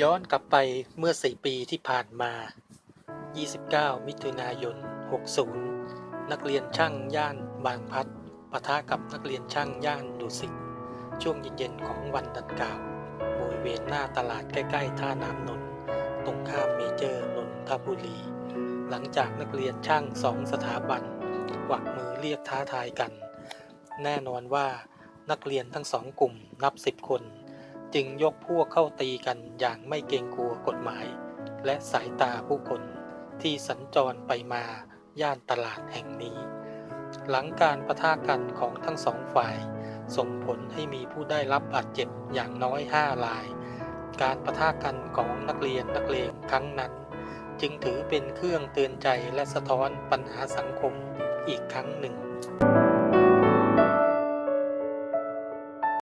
ย้อนกลับไปเมื่อ 4 ปีที่ผ่านมา 29 มิถุนายน 60 นักเรียนช่างย่านบางพัดปะทะกับนักเรียนช่างย่านดุสิต ช่วงเย็นๆของวันดังกล่าวบริเวณหน้าตลาดใกล้ๆท่าน้ำนนท์ตรงข้ามเมเจอร์นนทบุรี หลังจากนักเรียนช่างสองสถาบันกวักมือเรียกท้าทายกัน แน่นอนว่านักเรียนทั้งสองกลุ่มนับสิบคน จึงยกพวกเข้าตีกันอย่างไม่เกรงกลัวกฎหมาย และสายตาผู้คนที่สัญจรไปมาย่านตลาดแห่งนี้ หลังการประทะกันของทั้งสองฝ่าย ส่งผลให้มีผู้ได้รับบาดเจ็บอย่างน้อย5ราย การประทะกันของนักเรียนนักเลงครั้งนั้น จึงถือเป็นเครื่องเตือนใจและสะท้อนปัญหาสังคมอีกครั้งหนึ่ง